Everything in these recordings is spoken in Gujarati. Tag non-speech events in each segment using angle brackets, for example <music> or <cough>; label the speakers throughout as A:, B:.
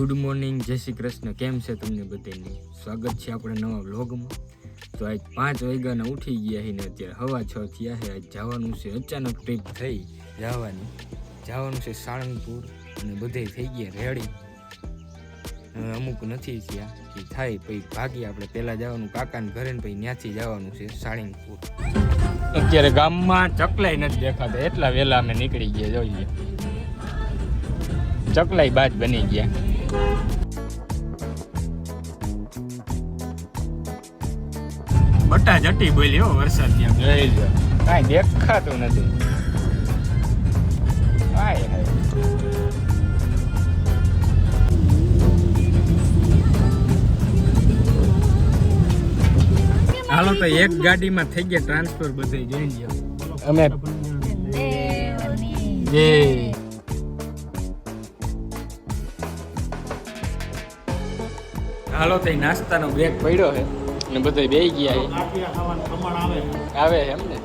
A: ગુડ મોર્નિંગ જય શ્રી કૃષ્ણ. કેમ છે તમને બધાને? સ્વાગત છે આપણે નવા વ્લોગમાં. તો આજ પાંચ વાગ્યાના ઉઠી ગયા છે ને અત્યારે હવા છ થયા છે આજ જવાનું છે અચાનક ટ્રીપ થઈ જવાની. જવાનું છે સાળંગપુર અને બધે થઈ ગયા રેડી. અમુક નથી થયા એ થાય પછી ભાગી આપણે. પહેલાં જવાનું કાકાને ઘરે ને પછી ત્યાંથી જવાનું છે સાળંગપુર. અત્યારે ગામમાં ચકલાઈ નથી દેખાતા. એટલા વહેલા અમે નીકળી ગયા, જોઈએ. ચકલાઈ બાજ બની ગયા. બટા જટી બોલી હો વરસાદ ત્યાં. જોઈ કાંઈ દેખાતું નથી. હાય હાય. હાલો તો એક ગાડીમાં થઈ ગયા ટ્રાન્સફર બધે જોઈ લ્યો. અમે જે. હાલો તો નાસ્તાનો બ્રેક પડ્યો છે. ને બધા બે ગયા આવે એમ ને?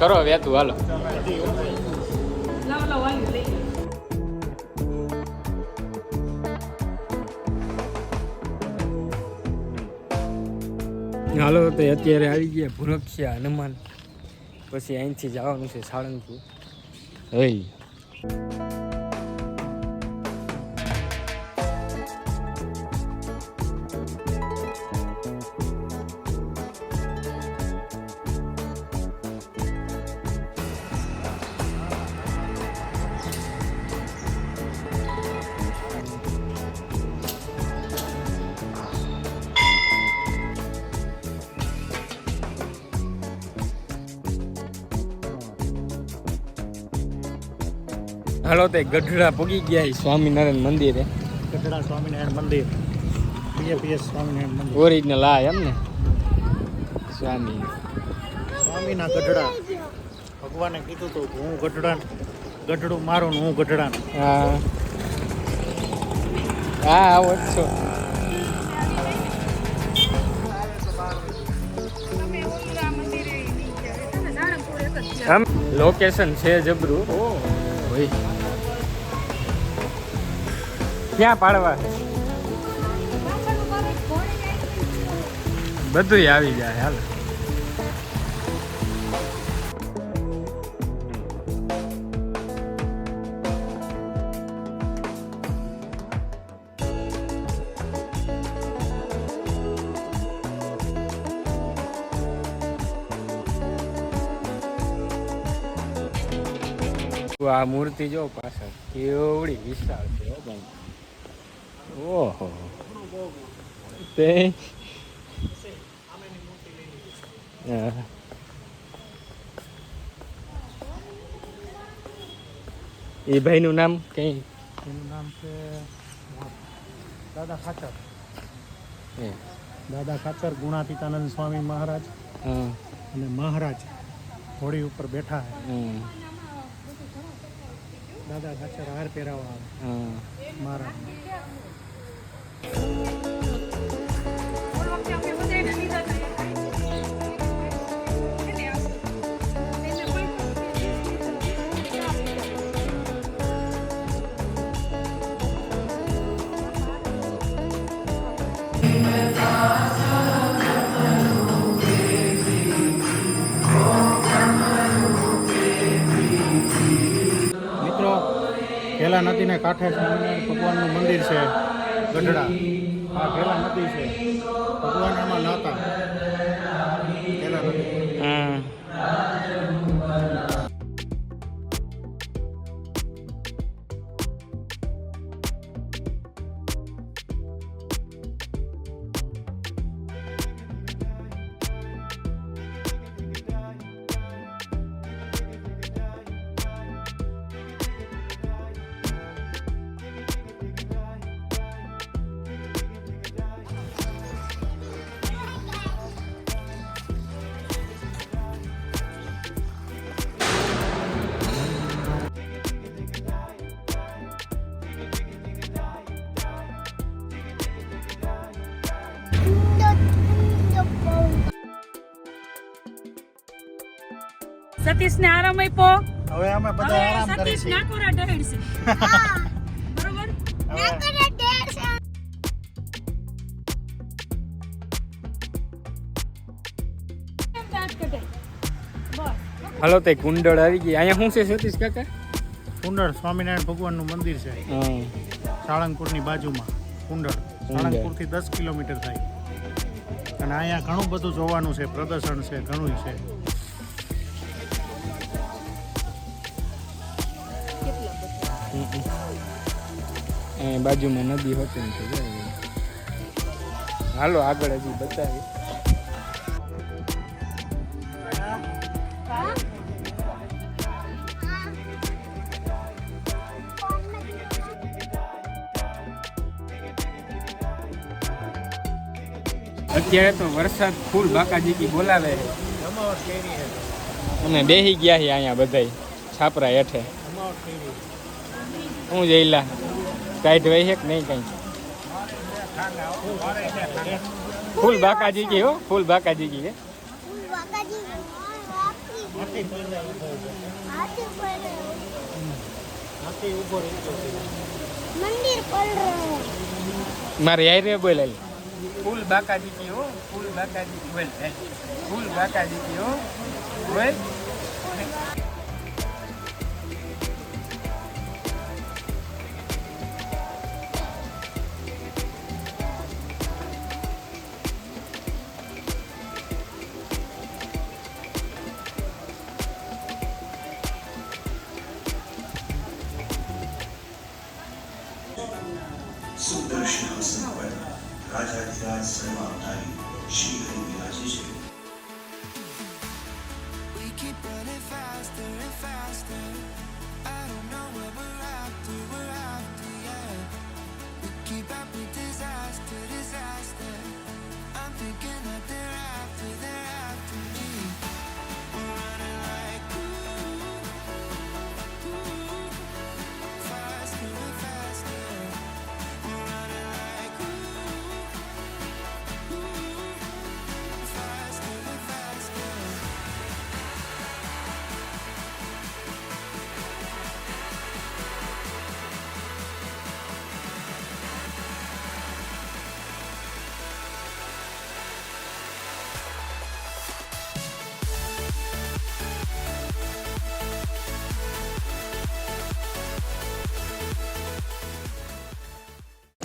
A: કરો વેતું હાલો. હાલો તો અત્યારે આવી ગયા ભૂરક્ષ્યા હનુમાન. પછી અહીંથી જવાનું છે સાળંગપુર હઈ. હાલો તે ગઢડા પગી ગયા છે સ્વામિનારાયણ મંદિરે.
B: ગઢડા સ્વામિનારાયણ મંદિર. પીએપીએસ સ્વામિનારાયણ મંદિર.
A: ઓરિજિનલ આ એમ ને? સ્વામી.
B: સ્વામીના ગઢડા. ભગવાને કીધું હતું હું ગઢડા ગઢડું મારું ને હું ગઢડા
A: હા. હા આવો જ છો. લોકેશન છે જબરું. ઓય. ક્યાં પાડવા? બધું આવી જાય હાલ. આ મૂર્તિ જો પાછળ કેવડી વિશાળ છે ઓહો. તે હા. એ ભાઈનું નામ કઈ?
B: એનું નામ છે દાદા ખાચર. દાદા ખાચર ગુણાતીતાનંદ સ્વામી મહારાજ.
A: હા,
B: અને મહારાજ ઘોડી ઉપર બેઠા
A: હમ,
B: દાદા ખાચર હાર પહેરાવા આવે.
A: હા.
B: મહારાજ મિત્રો કેલા નદીને કાંઠે સ્વામિનારાયણ ભગવાનનું મંદિર છે. ગઢડા. આ કેલા નદી છે. ભગવાન નાતા
C: સતીશને આરામ આપ્યો.
B: હવે અમે બધા આરામ કરીએ
C: સતીશ નાકોરા છે. <laughs> બરોબર?
A: હાલો તે કુંડળ આવી ગઈ. અહીંયા શું છે સતીશ કાકા?
B: કુંડળ સ્વામિનારાયણ ભગવાનનું મંદિર છે. સાળંગપુરની બાજુમાં. કુંડળ. સાળંગપુરથી દસ કિલોમીટર થાય. અને અહીંયા ઘણું બધું જોવાનું છે પ્રદર્શન છે ઘણું છે.
A: અહીંયા બાજુમાં નદી હતી ને. હાલો, આગળ હજી બતાવી અત્યારે તો વરસાદ ફૂલ બાકાજી બોલાવે અને બેહી ગયા છે અહીંયા બધાય, છાપરા હેઠે. હું જઈલા કાંઈ હોય છે કે નહીં કાંઈ? ફૂલ બાકાજી કી હો ફૂલ બાકાજી કી હે. મારે યાર રે બોલ ફૂલ બાકાજી કી હો ફૂલ બાકાજી બોલ ફૂલ બાકાજી કી હો બોલ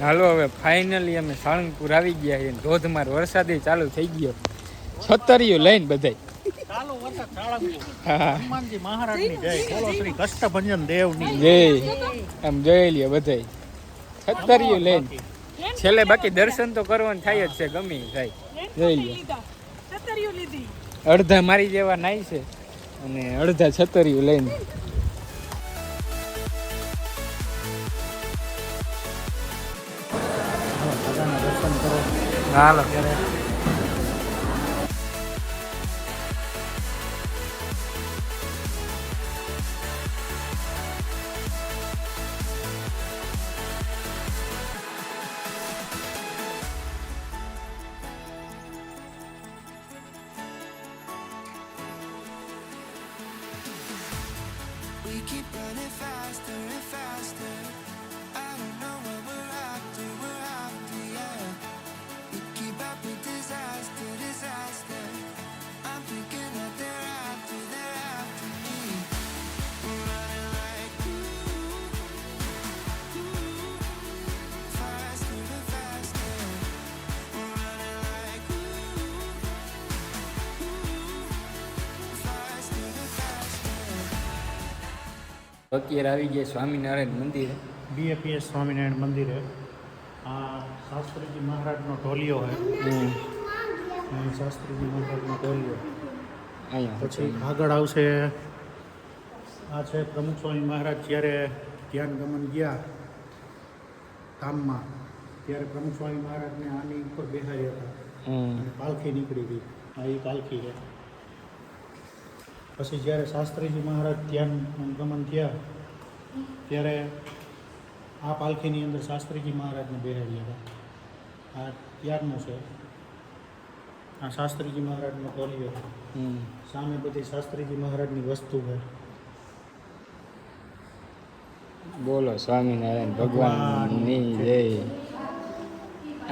A: હાલો હવે ફાઇનલી અમે સાળંગપુર આવી ગયા છીએ. ધોધમાર વરસાદ ચાલુ થઈ ગયો. છતરીઓ લઈને બધાય. છેલ્લે બાકી દર્શન તો કરવાનું થાય જ છે ગમે થાય જોઈ લ્યો. અડધા મારી જેવા નાય છે. અને અડધા છતરીઓ લઈને. હાલો
D: We keep running faster and faster. I don't know where we're
A: અત્યારે આવી ગયા સ્વામિનારાયણ મંદિરે.
B: બીએપીએસ સ્વામિનારાયણ મંદિરે. આ શાસ્ત્રીજી મહારાજનો ઢોલિયો હોય. શાસ્ત્રીજી મહારાજનો ઢોલિયો.
A: અહીંયા.
B: પછી આગળ આવશે. આ છે પ્રમુખ સ્વામી મહારાજ જ્યારે ધ્યાન ગમન ગયા ધામમાં ત્યારે પ્રમુખ સ્વામી મહારાજને આની ઉપર બેહાર્યા હતા. અને પાલખી નીકળી ગઈ. આ એ પાલખી છે. પછી જ્યારે શાસ્ત્રીજી મહારાજ ધ્યાન ગમન થયા ત્યારે આ પાલખીની અંદર શાસ્ત્રીજી મહારાજને બેહાડ્યા હતા. આ ત્યારનું છે. આ શાસ્ત્રીજી મહારાજનો
A: કોલિયો.
B: સામે બધી શાસ્ત્રીજી મહારાજની વસ્તુ છે.
A: બોલો સ્વામિનારાયણ ભગવાનની જય.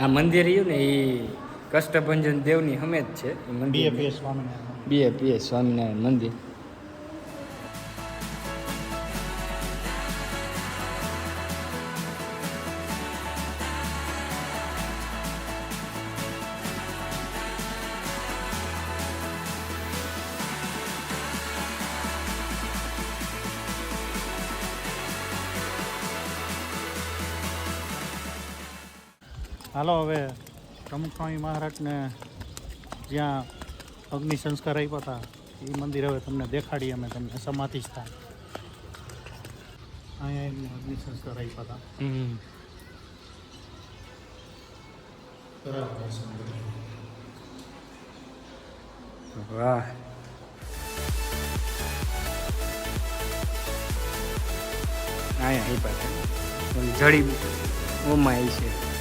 A: આ મંદિર રહ્યું ને એ કષ્ટભંજન દેવની હમે જ છે મંદિર
B: સ્વામિનારાયણ.
A: બીએપીએસ સ્વામિનારાયણ મંદિર.
B: હાલો હવે પ્રમુખ મહારાજને જ્યાં અગ્નિ સંસ્કાર આપ્યા હતા. એ મંદિર હવે તમને દેખાડીએ અમે તમને સમાધિ સ્થાન. અહીંયા એમને અગ્નિ સંસ્કાર આપ્યા હતા.
A: વાહ. અહીંયા એ પાસે જડી ઓમાં છે.